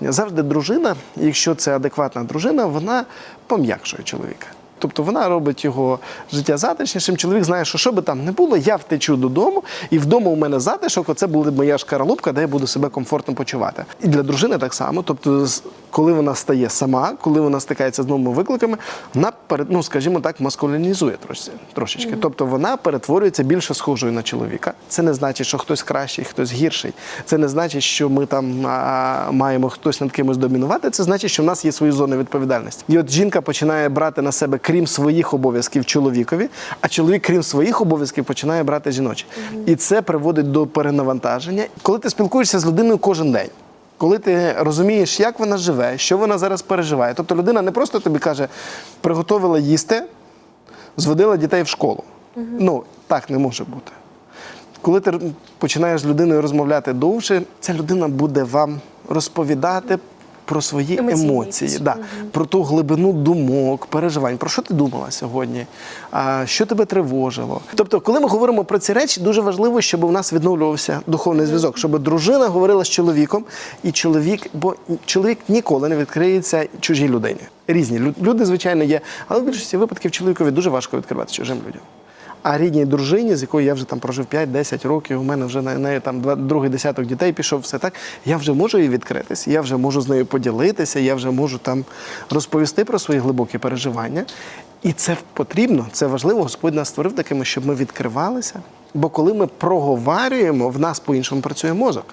Завжди дружина, якщо це адекватна дружина, вона пом'якшує чоловіка. Тобто вона робить його життя затишнішим. Чоловік знає, що що би там не було, я втечу додому, і вдома у мене затишок, оце буде моя шкаралупка, де я буду себе комфортно почувати. І для дружини так само. Тобто, коли вона стає сама, коли вона стикається з новими викликами, вона перед, ну скажімо так, маскулінізує трошечки. Тобто вона перетворюється більше схожою на чоловіка. Це не значить, що хтось кращий, хтось гірший. Це не значить, що ми там а, маємо хтось над кимось домінувати. Це значить, що в нас є свої зони відповідальності. І от жінка починає брати на себе, крім своїх обов'язків, чоловікові, а чоловік, крім своїх обов'язків, починає брати жіночі. І це приводить до перенавантаження. Коли ти спілкуєшся з людиною кожен день. Коли ти розумієш, як вона живе, що вона зараз переживає. Тобто людина не просто тобі каже, приготовила їсти, зводила дітей в школу. Ну, так не може бути. Коли ти починаєш з людиною розмовляти довше, ця людина буде вам розповідати про свої Емоційні емоції, да, про ту глибину думок, переживань, про що ти думала сьогодні, а, що тебе тривожило. Тобто, коли ми говоримо про ці речі, дуже важливо, щоб у нас відновлювався духовний зв'язок, щоб дружина говорила з чоловіком, і чоловік, бо чоловік ніколи не відкриється чужій людині. Різні люди, звичайно, є, але в більшості випадків чоловікові дуже важко відкривати чужим людям. А рідній дружині, з якою я вже там прожив 5-10 років, у мене вже на неї там другий десяток дітей пішов, все так. Я вже можу їй відкритись, я вже можу з нею поділитися, я вже можу там розповісти про свої глибокі переживання. І це потрібно, це важливо. Господь нас створив такими, щоб ми відкривалися. Бо коли ми проговорюємо, в нас по-іншому працює мозок.